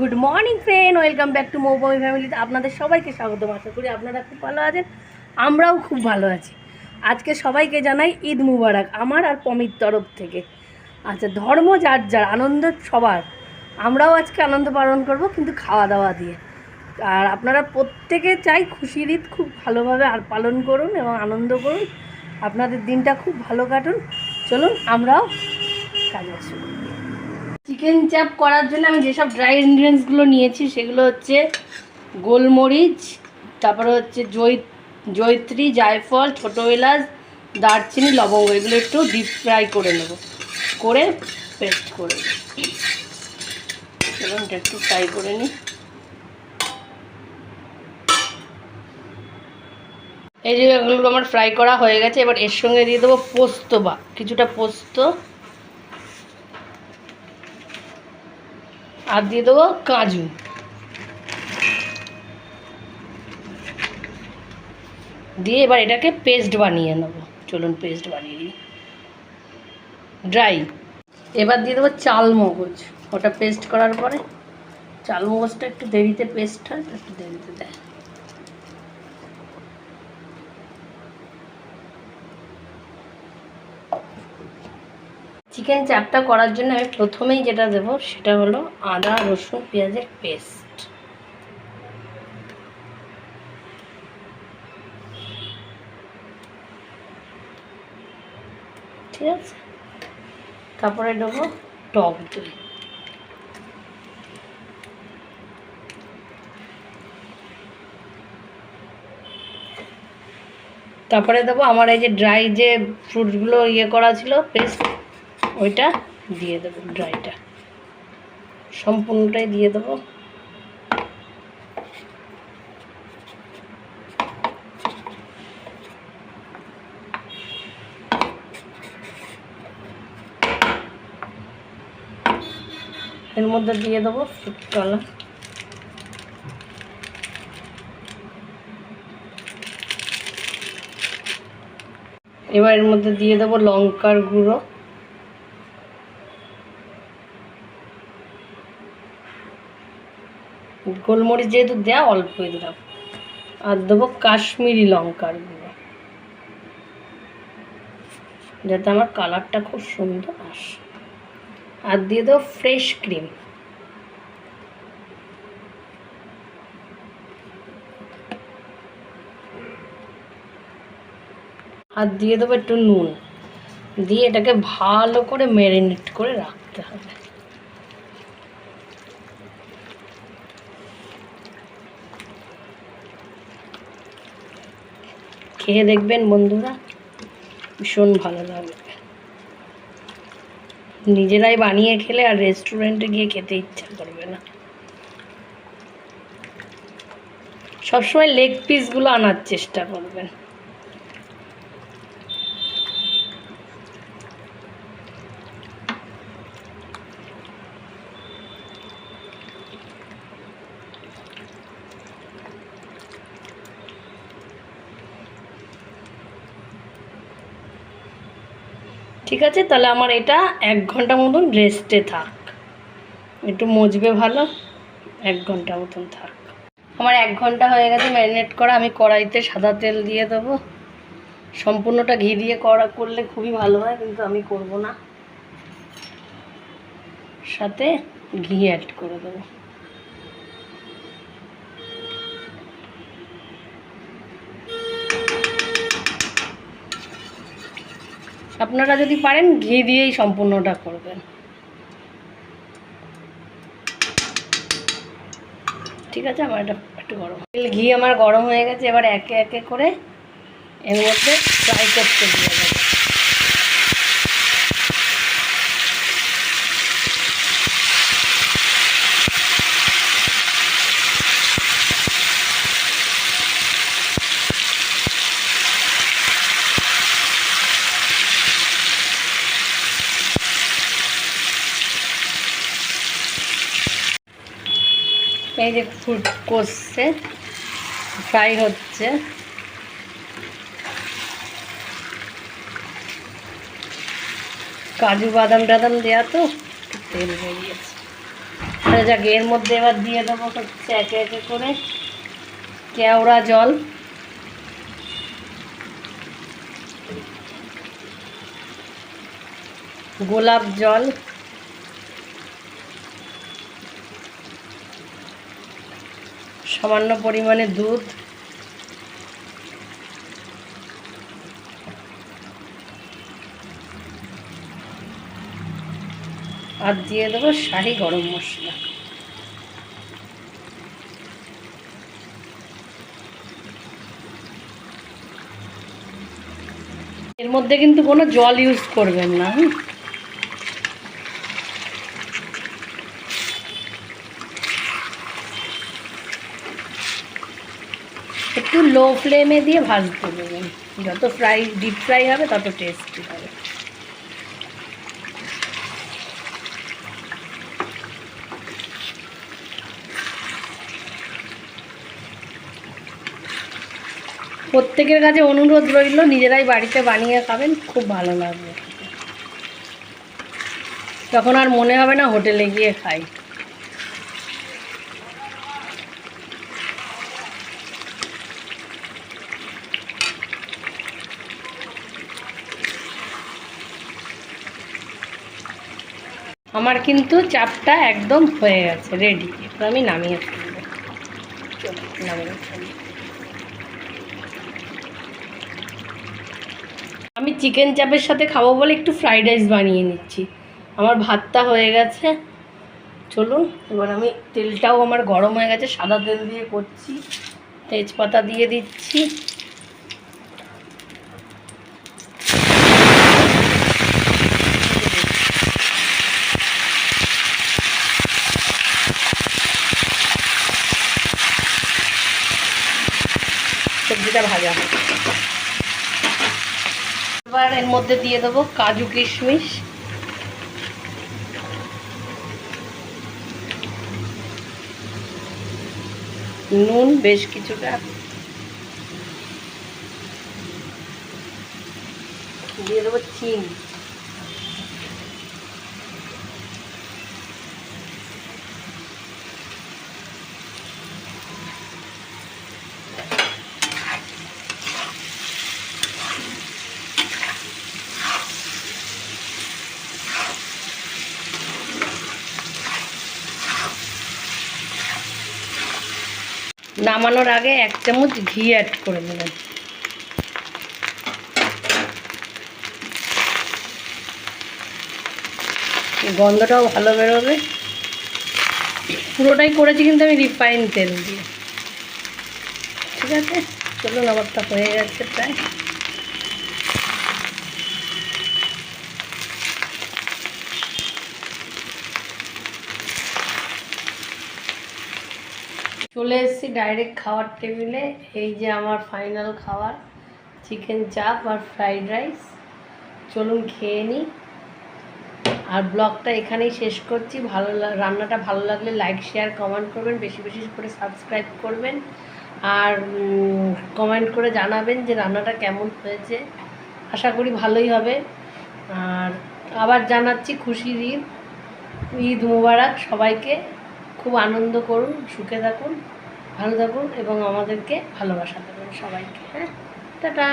Good morning friend welcome back to মৌবমি ফ্যামিলিতে আপনাদের সবাইকে স্বাগত আশা করি আপনারা খুব ভালো আছেন। আমরাও খুব ভালো আছি। আজকে সবাইকে জানাই ঈদ মুবারক আমার আর পমির তরফ থেকে। আচ্ছা ধর্ম যার যার, আনন্দ সবার। আমরাও আজকে আনন্দ পালন করব কিন্তু খাওয়া দাওয়া দিয়ে। আর আপনারা প্রত্যেকে চাই খুশির ঈদ খুব ভালোভাবে আর পালন করুন এবং আনন্দ করুন। আপনাদের দিনটা খুব ভালো কাটুন। চলুন, আমরাও কাজে আসুন চিকেন চাপ করার জন্য আমি যেসব ড্রাই ইনগ্রিডিয়েন্টসগুলো নিয়েছি, সেগুলো হচ্ছে গোলমরিচ, তারপরে হচ্ছে জৈ জৈত্রী জায়ফল, ছোটো এলাচ, দারচিনি, লবঙ্গ, এগুলো একটু ডিপ ফ্রাই করে নেব। করে পেস্ট করে এটা একটু ফ্রাই করে নিই। এই যে এগুলো আমার ফ্রাই করা হয়ে গেছে, এবার এর সঙ্গে দিয়ে দেবো পোস্ত বা, কিছুটা পোস্ত। আর দিয়ে দেবো কাজু। দিয়ে এবার এটাকে পেস্ট বানিয়ে নেব। চলুন পেস্ট বানিয়ে নিই। ড্রাই এবার দিয়ে দেবো চাল মগজ ওটা পেস্ট করার পরে চাল মগজটা একটু দেরিতে পেস্ট হয় একটু দেরিতে দেয়। চিকেন চাপটা করার জন্য আমি প্রথমেই যেটা দেব সেটা হলো আদা, রসুন, পেঁয়াজের পেস্ট ঠিক আছে? তারপরে দেবো টক দই। তারপরে দেবো আমার এই যে ড্রাই যে ফ্রুটসগুলো ইয়ে করা ছিল পেস্ট ওইটা দিয়ে দেবো ড্রাইটা। সম্পূর্ণটাই দিয়ে দেবো। এর মধ্যে দিয়ে দেবো ফুড কালার এবার এর মধ্যে দিয়ে দেবো লঙ্কার গুঁড়ো। গোলমরিচ যেহেতু দেয়া অল্পই দিলাম। আর দেবো কাশ্মীরি লঙ্কার গুঁড়ো। যাতে আমার কালারটা খুব সুন্দর আসে। আর দিয়ে দেবো ফ্রেশ ক্রিম। আর দিয়ে দেবো একটু নুন। দিয়ে এটাকে ভালো করে ম্যারিনেট করে রাখতে হবে। খেয়ে দেখবেন বন্ধুরা। ভীষণ ভালো লাগবে। নিজেরাই বানিয়ে খেলে আর রেস্টুরেন্টে গিয়ে খেতে ইচ্ছা করবে না। সবসময় লেগ পিসগুলো আনার চেষ্টা করবেন। ঠিক আছে? তাহলে আমার এটা এক ঘণ্টা মতন রেস্টে থাক। একটু মজবে ভালো, এক ঘণ্টা মতন থাক। আমার এক ঘণ্টা হয়ে গেছে ম্যারিনেট করা। আমি কড়াইতে সাদা তেল দিয়ে দেবো। সম্পূর্ণটা ঘি দিয়ে করা করলে খুবই ভালো হয়, কিন্তু আমি করব না। সাথে ঘি অ্যাড করে দেবো। আপনারা যদি পারেন, ঘি দিয়েই সম্পূর্ণটা করবেন। ঠিক আছে, আমার এটা একটু গরম। ঘি আমার গরম হয়ে গেছে, এবার একে একে করে এর মধ্যে ফ্রাই করতে দিয়ে দেবো এই যে ফুড কষছে ফ্রাই হচ্ছে। কাজু বাদাম টাদাম দেওয়া তো তেল বেরিয়েছে। যাক, এর মধ্যে এবার দিয়ে দেবো হচ্ছে একে একে করে কেওড়া জল। গোলাপ জল। সামান্য পরিমাণে দুধ। আর দিয়ে দেবো শাহি গরম মশলা। এর মধ্যে কিন্তু কোনো জল ইউজ করবেন না, হুম? একটু লো ফ্লেমে দিয়ে ভাজতে দেবেন যত ফ্রাই ডিপ ফ্রাই হবে, তত টেস্টি হবে। প্রত্যেকের কাছে অনুরোধ রইল, নিজেরাই বাড়িতে বানিয়ে খাবেন, খুব ভালো লাগবে। তখন আর মনে হবে না হোটেলে গিয়ে খাই। আমার কিন্তু চাপটা একদম হয়ে গেছে রেডি এবার আমি নামিয়ে নামিয়ে ফেলব। আমি চিকেন চাপের সাথে খাব বলে একটু ফ্রাইড রাইস বানিয়ে নিচ্ছি। আমার ভাতটা হয়ে গেছে। চলুন এবার আমি তেলটাও আমার গরম হয়ে গেছে, সাদা তেল দিয়ে করছি। তেজপাতা দিয়ে দিচ্ছি। ভাজা। হবে এবার এর মধ্যে দিয়ে দেবো কাজু কিশমিশ। নুন বেশ কিছুটা। দিয়ে দেবো চিনি। নামানোর আগে এক চামচ ঘি অ্যাড করে দেবেন গন্ধটাও ভালো বেরোবে। পুরোটাই করেছি কিন্তু আমি রিফাইন তেল দিয়ে। ঠিক আছে? চলুন আমারটা হয়ে গেছে প্রায়। চলে এসেছি ডাইরেক্ট খাওয়ার টেবিলে এই যে আমার ফাইনাল খাবার চিকেন চাপ আর ফ্রাইড রাইস চলুন খেয়ে নিই আর ব্লগটা এখানেই শেষ করছি। ভালো রান্নাটা ভালো লাগলে লাইক শেয়ার কমেন্ট করবেন। বেশি বেশি করে সাবস্ক্রাইব করবেন। আর কমেন্ট করে জানাবেন যে রান্নাটা কেমন হয়েছে। আশা করি ভালোই হবে। আর আবার জানাচ্ছি খুশির ঈদ। ঈদ মুবারক সবাইকে। খুব আনন্দ করুন সুখে থাকুন ভালো থাকুন এবং আমাদেরকে ভালোবাসা দেবেন সবাইকে হ্যাঁ? টাটা!